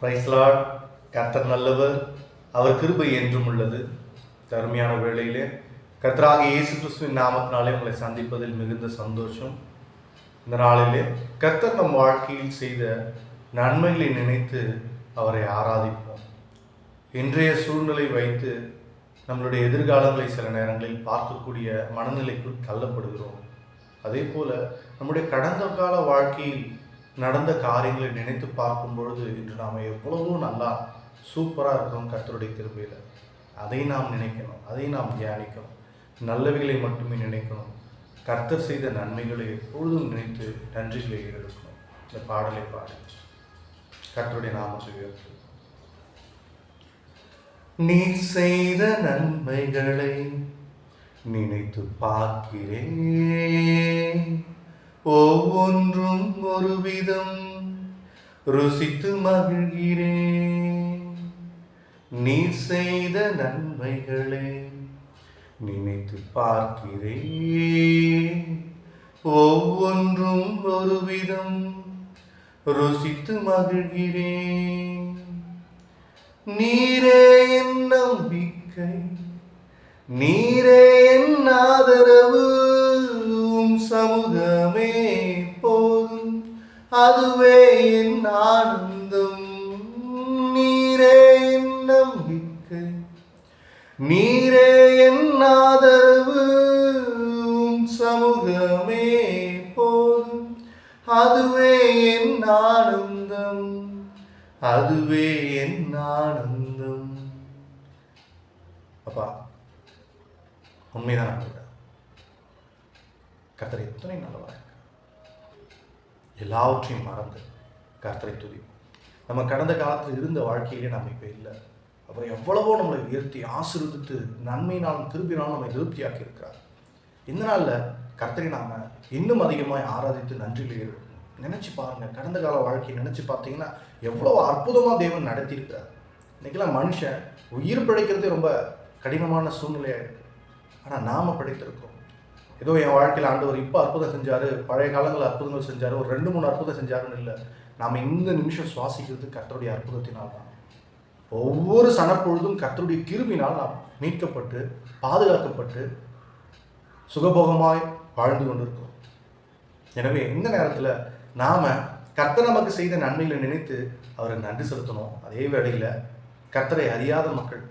பிரைஸ்லாட் கர்த்தர் நல்லவர். அவர் கிருபை என்றும் உள்ளது. தருமையான வேளையிலே கர்த்தராக இயேசு கிறிஸ்துவின் நாமத்தினாலே உங்களை சந்திப்பதில் மிகுந்த சந்தோஷம். இந்த நாளிலே கர்த்தர் நம் வாழ்க்கையில் செய்த நன்மைகளை நினைத்து அவரை ஆராதிப்போம். இன்றைய சூழ்நிலை வைத்து நம்மளுடைய எதிர்காலங்களை சில நேரங்களில் பார்க்கக்கூடிய மனநிலைக்குள் தள்ளப்படுகிறோம். அதே போல் நம்முடைய கடந்த கால வாழ்க்கையில் நடந்த காரியங்களை நினைத்து பார்க்கும் பொழுது இன்று நாம் எவ்வளவோ நல்லா சூப்பராக இருக்கிறோம் கத்தருடைய கிருபையில். அதை நாம் நினைக்கணும் அதை நாம் தியானிக்கணும். நல்லவைகளை மட்டுமே நினைக்கணும். கர்த்தர் செய்த நன்மைகளை எப்பொழுதும் நினைத்து நன்றிகளை எடுக்கணும் இந்த பாடலை பாடு. கர்த்தருடைய நாமத்தை உயர்த்து. நீ செய்த நன்மைகளை நினைத்து பார்க்கிறேன். ஒவ்வொன்றும் ஒரு விதம் ருசித்து மகிழ்கிறேன் நீ செய்த நன்மைகளே நினைத்து பார்க்கிறேன் ஒவ்வொன்றும் ஒரு விதம் ருசித்து மகிழ்கிறேன் நீரே என் நம்பிக்கை நீரே என் ஆதரவு. சமுதாய அதுவே என் ஆனந்தம். நீரே என் நம்பிக்கை. நீரே என் ஆதரவு. சமூகமே போதும். அதுவே என் ஆனந்தம். அதுவே என் ஆனந்தம். அப்பா உண்மைதான் நம்புகிறேன் கர்த்தரை எத்தனை நல்லவா எல்லாவற்றையும் மறந்து கர்த்தரை துதி நம்ம கடந்த காலத்தில் இருந்த வாழ்க்கையிலே நம்ம இப்போ இல்லை. அப்புறம் எவ்வளவோ நம்மளை உயர்த்தி ஆசீர்வதித்து நன்மையினாலும் திருப்பினாலும் நம்மை திருப்தியாக்கி இருக்கிறார் இந்த நாளில் கர்த்தரை நாம் இன்னும் அதிகமாக ஆராதித்து நன்றியில் ஈடுபடணும் நினச்சி பாருங்கள் கடந்த கால வாழ்க்கையை நினச்சி பார்த்தீங்கன்னா எவ்வளோ அற்புதமாக தேவன் நடத்தியிருக்கிறார். இன்றைக்கெல்லாம் மனுஷன் உயிர் பிழைக்கிறதே ரொம்ப கடினமான சூழ்நிலையாக இருக்குது ஆனால் நாம் பிழைத்திருக்கோம் ஏதோ என் வாழ்க்கையில் ஆண்டவர் இப்போ அற்புதம் செஞ்சார் பழைய காலங்களில் அற்புதங்கள் செஞ்சார் ஒரு ரெண்டு மூணு அற்புதம் செஞ்சாருன்னு இல்லை. நாம் இந்த நிமிஷம் சுவாசிக்கிறது கத்தருடைய அற்புதத்தினால் தான். ஒவ்வொரு சனப்பொழுதும் கத்தருடைய கிருமினால் நாம் மீட்கப்பட்டு பாதுகாக்கப்பட்டு சுகபோகமாய் வாழ்ந்து கொண்டிருக்கோம் எனவே இந்த நேரத்தில் நாம் கர்த்தர் நமக்கு செய்த நன்மைகளை நினைத்து அவரை நன்றி செலுத்தணும். அதே வேளையில் கர்த்தரை அறியாத மக்கள்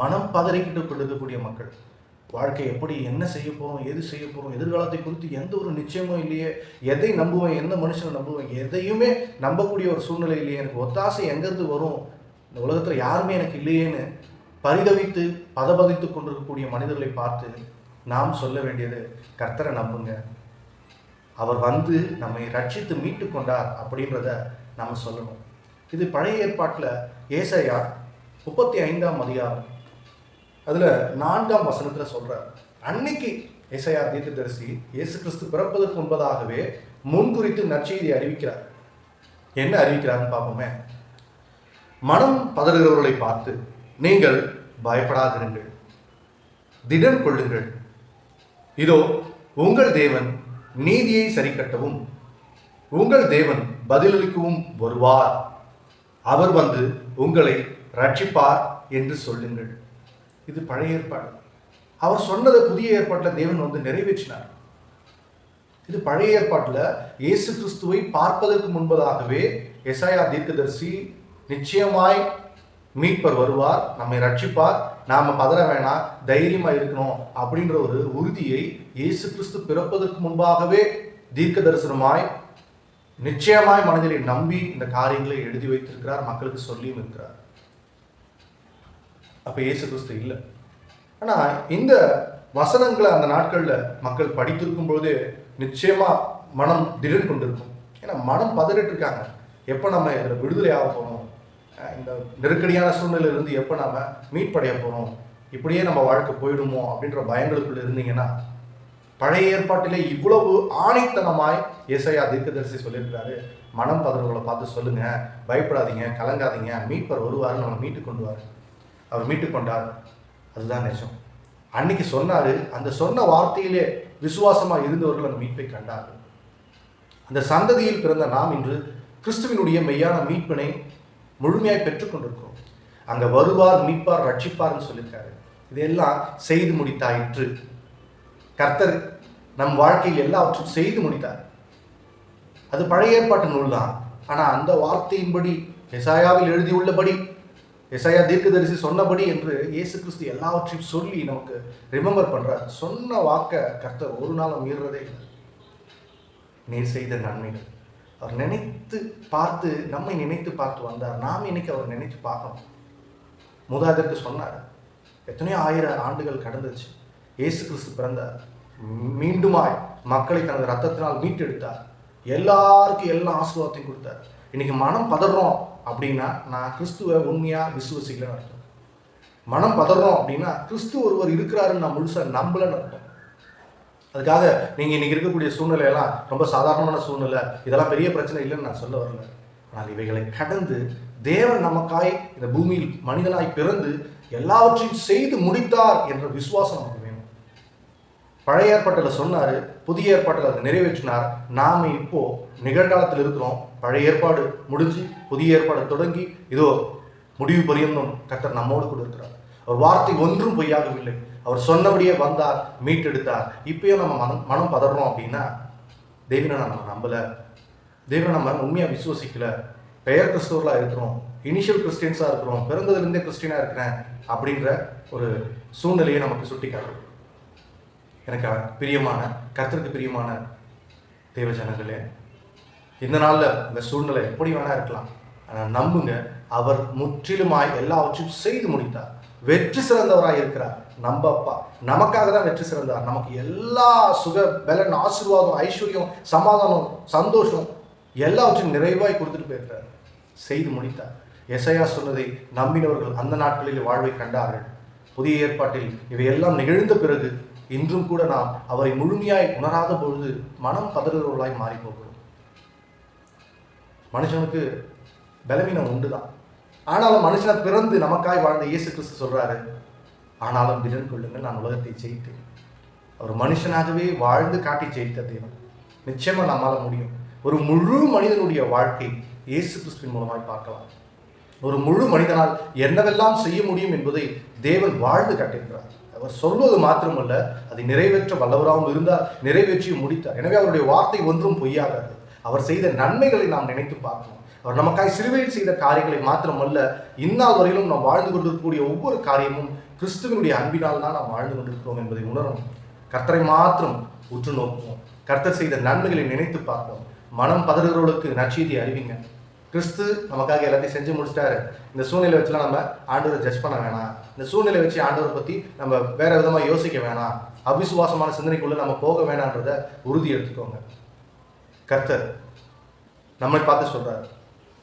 மனம் பதறிக்கிட்டு கொண்டிருக்கக்கூடிய மக்கள் வாழ்க்கை எப்படி என்ன செய்ய போகிறோம் எது செய்ய போகிறோம் எதிர்காலத்தை குறித்து எந்த ஒரு நிச்சயமும் இல்லையே எதை நம்புவேன் எந்த மனுஷனை நம்புவேன் எதையுமே நம்பக்கூடிய ஒரு சூழ்நிலை இல்லையே எனக்கு ஒத்தாசை எங்கேருந்து வரும்? இந்த உலகத்தில் யாருமே எனக்கு இல்லையேன்னு பரிதவித்து பதபதித்து கொண்டிருக்கக்கூடிய மனிதர்களை பார்த்து நாம் சொல்ல வேண்டியது கர்த்தரை நம்புங்க. அவர் வந்து நம்மை ரட்சித்து மீட்டு கொண்டார் அப்படின்றத நம்ம சொல்லணும். இது பழைய ஏற்பாட்டில் ஏசையா முப்பத்தி ஐந்தாம் அதிகாரம் அதில் நான்காம் வசனத்தில் சொல்கிறார் அன்னைக்கு ஏசையா தீர்க்கதரிசி இயேசு கிறிஸ்து பிறப்பதற்கு முன்பதாகவே முன்குறித்து நற்செய்தி அறிவிக்கிறார். என்ன அறிவிக்கிறார்னு பார்ப்போமே. மனம் பதறுகிறவர்களை பார்த்து நீங்கள் பயப்படாதிருங்கள். திடன் கொள்ளுங்கள். இதோ உங்கள் தேவன் நீதியை சரிக்கட்டவும் உங்கள் தேவன் பதிலளிக்கவும் வருவார். அவர் வந்து உங்களை ரட்சிப்பார் என்று சொல்லுங்கள். இது பழைய ஏற்பாடு. அவர் சொன்னதை புதிய ஏற்பாட்டில் தேவன் வந்து நிறைவேற்றினார். இது பழைய ஏற்பாட்டில் இயேசு கிறிஸ்துவை பார்ப்பதற்கு முன்பதாகவே எசாயா தீர்க்கதர்சி நிச்சயமாய் மீட்பர் வருவார் நம்மை ரட்சிப்பார் நாம் பதற வேணாம் தைரியமாக இருக்கணும் அப்படின்ற ஒரு உறுதியை இயேசு கிறிஸ்து பிறப்பதற்கு முன்பாகவே தீர்க்க தரிசனமாய் நிச்சயமாய் மனதிலே நம்பி இந்த காரியங்களை எழுதி வைத்திருக்கிறார் மக்களுக்கு சொல்லியும் இருக்கிறார். அப்போ இயேசு கிறிஸ்து இல்லை. ஆனால் இந்த வசனங்களை அந்த நாட்களில் மக்கள் படித்திருக்கும் போதே நிச்சயமாக மனம் திடீர் கொண்டிருக்கும். ஏன்னா மனம் பதறிட்டு இருக்காங்க. எப்போ நம்ம இதில் விடுதலை ஆக போகிறோம் இந்த நெருக்கடியான சூழ்நிலையிலிருந்து எப்போ நம்ம மீட்படைய போகிறோம் இப்படியே நம்ம வாழ்க்கை போயிடுமோ அப்படின்ற பயங்களுக்குள்ள இருந்தீங்கன்னா பழைய ஏற்பாட்டிலே இவ்வளவு ஆணைத்தனமாய் இசையா தீர்க்கதரிசி சொல்லியிருக்கிறாரு. மனம் பதறவங்களை பார்த்து சொல்லுங்க. பயப்படாதீங்க கலங்காதீங்க. மீட்பர் வருவார் நம்மளை மீட்டு கொண்டுவார் அவர் மீட்டு கொண்டார். அதுதான் நிஜம். அன்னைக்கு சொன்னார் அந்த சொன்ன வார்த்தையிலே விசுவாசமா இருந்தவர்கள் அந்த மீட்பை கண்டார்கள். அந்த சந்ததியில் பிறந்த நாம் இன்று கிறிஸ்துவினுடைய மெய்யான மீட்பினை முழுமையாக பெற்றுக்கொண்டிருக்கிறோம் அங்கே வருவார் மீட்பார் ரட்சிப்பார்னு சொல்லியிருக்காரு. இதெல்லாம் செய்து முடித்தாயிற்று. கர்த்தர் நம் வாழ்க்கையில் எல்லாவற்றையும் செய்து முடித்தார். அது பழைய ஏற்பாட்டு நூல் தான் ஆனால் அந்த வார்த்தையின்படி எசாயாவில் எழுதியுள்ளபடி எசாயா தீர்க்கதரிசி சொன்னபடி என்று இயேசு கிறிஸ்து எல்லாவற்றையும் சொல்லி நமக்கு ரிமெம்பர் பண்றார். சொன்ன வாக்க கர்த்தர் ஒரு நாளும் மீறுறதே இல்லை. நீர் செய்த நன்மைகள். அவர் நினைத்து பார்த்து நம்மை நினைத்து பார்த்து வந்தார். நாம் இன்னைக்கு அவர் நினைத்து பார்க்கணும். மூதாதற்கு சொன்னார். எத்தனையோ ஆயிரம் ஆண்டுகள் கடந்துச்சு. இயேசு கிறிஸ்து பிறந்தார். மீண்டுமாய் மக்களை தனது ரத்தத்தினால் மீட்டெடுத்தார். எல்லாருக்கும் எல்லா ஆசீர்வாதத்தையும் கொடுத்தார். இன்னைக்கு மனம் பதறோம் அப்படின்னா நான் கிறிஸ்துவை உண்மையாக விசுவசிக்கலன்னு அர்த்தம். மனம் பதறோம் அப்படின்னா கிறிஸ்து ஒருவர் இருக்கிறாருன்னு நான் முழுசாக நம்பலன்னு அர்த்தம். அதுக்காக நீங்கள் இன்றைக்கி இருக்கக்கூடிய சூழ்நிலை எல்லாம் ரொம்ப சாதாரணமான சூழ்நிலை. இதெல்லாம் பெரிய பிரச்சனை இல்லைன்னு நான் சொல்ல வரல. ஆனால் இவைகளை கடந்து தேவன் நமக்காய் இந்த பூமியில் மனிதனாய் பிறந்து எல்லாவற்றையும் செய்து முடித்தார் என்ற விசுவாசம் நமக்கு வேணும். பழைய ஏற்பாட்டில் சொன்னார் புதிய ஏற்பாட்டில் அதை நிறைவேற்றினார். நாம் இப்போ நிகழ்காலத்தில் இருக்கிறோம். பழைய ஏற்பாடு முடிஞ்சு புதிய ஏற்பாடு தொடங்கி இதோ முடிவு பரியந்தம் கர்த்தர் நம்மோடு கூட இருக்கிறார். அவர் வார்த்தை ஒன்றும் பொய்யாகவில்லை. அவர் சொன்னபடியே வந்தார் மீட்டெடுத்தார். இப்பயும் நம்ம மனம் மனம் பதறோம் அப்படின்னா தேவனை நம்ம நம்பலை. தேவனை நம்ம உண்மையாக விசுவசிக்கல. பெயர் கிறிஸ்தவர்களாக இருக்கிறோம். இனிஷியல் கிறிஸ்டியன்ஸாக இருக்கிறோம். பிறந்ததுலேருந்தே கிறிஸ்டினாக இருக்கிறேன் அப்படின்ற ஒரு சூழ்நிலையை நமக்கு சுட்டி காட்டுது எனக்கு பிரியமான கர்த்தருக்கு பிரியமான தேவ ஜனங்களே இந்த நாளில் இந்த சூழ்நிலை எப்படி வேணா இருக்கலாம். ஆனால் நம்புங்க அவர் முற்றிலுமாய் எல்லாவற்றையும் செய்து முடித்தார். வெற்றி சிறந்தவராக இருக்கிறார். நம்ம அப்பா நமக்காக தான் வெற்றி சிறந்தார். நமக்கு எல்லா சுக பலன் ஆசீர்வாதம் ஐஸ்வர்யம் சமாதானம் சந்தோஷம் எல்லாவற்றையும் நிறைவாய் கொடுத்துட்டு போயிருக்கிறார். செய்து முடித்தார். எசையா சொன்னதை நம்பினவர்கள் அந்த நாட்களில் வாழ்வை கண்டார்கள். புதிய ஏற்பாட்டில் இவையெல்லாம் நிகழ்ந்த பிறகு இன்றும் கூட நாம் அவரை முழுமையாய் உணராத பொழுது மனம் பதறுகிறவர்களாய் மாறி போகிறோம். மனுஷனுக்கு பலவீனம் உண்டுதான். ஆனாலும் மனுஷனை பிறந்து நமக்காய் வாழ்ந்த இயேசு கிறிஸ்து சொல்கிறாரு ஆனாலும் திடன் கொள்ளுங்கள் நான் உலகத்தை ஜெயித்தேன். அவர் மனுஷனாகவே வாழ்ந்து காட்டி ஜெயித்த தேவன். நிச்சயமாக நம்மளால் முடியும். ஒரு முழு மனிதனுடைய வாழ்க்கை இயேசு கிறிஸ்துவின் மூலமாய் பார்க்கலாம். ஒரு முழு மனிதனால் என்னவெல்லாம் செய்ய முடியும் என்பதை தேவன் வாழ்ந்து காட்டியிருக்கிறார். அவர் சொல்வது மாத்திரமல்ல அதை நிறைவேற்ற வல்லவராகவும் இருந்தார் நிறைவேற்றி முடித்தார். எனவே அவருடைய வார்த்தை ஒன்றும் பொய்யாகாது. அவர் செய்த நன்மைகளை நாம் நினைத்து பார்க்கணும். அவர் நமக்காய் சிலுவையில் செய்த காரியங்களை மாத்திரமல்ல இந்நாள் வரையிலும் நாம் வாழ்ந்து கொண்டிருக்கக்கூடிய ஒவ்வொரு காரியமும் கிறிஸ்துவனுடைய அன்பினால் தான் நாம் வாழ்ந்து கொண்டிருக்கிறோம் என்பதை உணரணும். கர்த்தரை மாத்திரம் உற்று நோக்குவோம். கர்த்தர் செய்த நன்மைகளை நினைத்து பார்ப்போம். மனம் பதறுகிறவர்களுக்கு நற்செய்தி அறிவிங்க. கிறிஸ்து நமக்காக எல்லாத்தையும் செஞ்சு முடிச்சிட்டாரு. இந்த சூழ்நிலை வச்சுலாம் நம்ம ஆண்டவரை ஜட்ஜ் பண்ண வேணாம். இந்த சூழ்நிலை வச்சு ஆண்டவரை பற்றி நம்ம வேற விதமாக யோசிக்க வேணாம். அவிசுவாசமான சிந்தனைக்குள்ள நம்ம போக வேணான்றத உறுதி எடுத்துக்கோங்க. கர்த்தர் நம்மை பார்த்து சொல்கிறார்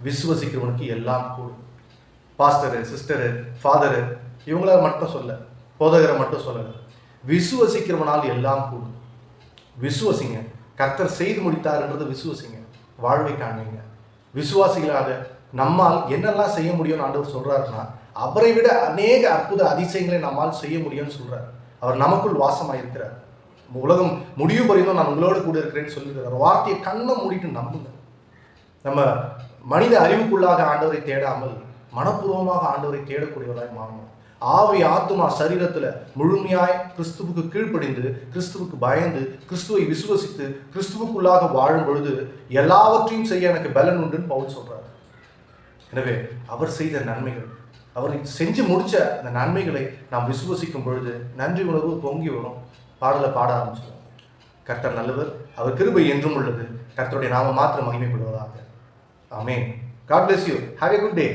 விசுவசிக்கிறவனுக்கு எல்லாம் கூடும். பாஸ்டரு சிஸ்டரு ஃபாதரு இவங்கள மட்டும் சொல்ல போதகரை மட்டும் சொல்லலை. விசுவசிக்கிறவனால் எல்லாம் கூடும். விசுவசிங்க. கர்த்தர் செய்து முடித்தார்ன்றது விசுவசிங்க. வாழ்வை காண்பீங்க. விசுவாசிகளாக நம்மால் என்னெல்லாம் செய்ய முடியும்னு ஆண்டவர் சொல்கிறாருன்னா அவரை விட அநேக அற்புத அதிசயங்களை நம்மால் செய்ய முடியும்னு சொல்கிறார் அவர் நமக்குள் வாசமாக இருக்கிறார் உலகம் முடிவு பறிந்தும் நான் உங்களோடு கூட இருக்கிறேன்னு சொல்லியிருக்கிறார் வார்த்தையை கண்ணை மூடிட்டு நம்புங்க. நம்ம மனித அறிவுக்குள்ளாக ஆண்டவரை தேடாமல் மனப்பூர்வமாக ஆண்டவரை தேடக்கூடியவராய் மாறணும். ஆவி ஆத்துமா சரீரத்தில் முழுமையாய் கிறிஸ்துவுக்கு கீழ்ப்படிந்து கிறிஸ்துவுக்கு பயந்து கிறிஸ்துவை விசுவசித்து கிறிஸ்துவுக்குள்ளாக வாழும் பொழுது எல்லாவற்றையும் செய்ய எனக்கு பலன் உண்டுன்னு பவுல் சொல்றாரு. எனவே அவர் செய்த நன்மைகள் அவர் செஞ்சு முடிச்ச அந்த நன்மைகளை நாம் விசுவசிக்கும் பொழுது நன்றி உணர்வு பொங்கி வரும். பாடலை பாட ஆரம்பிச்சிடும் கர்த்தர் நல்லவர் அவர் கிருபை என்றும் உள்ளது. கர்த்தருடைய நாம மாத்திரம் மகிமைப்படுவதாக. Amen God bless you have a good day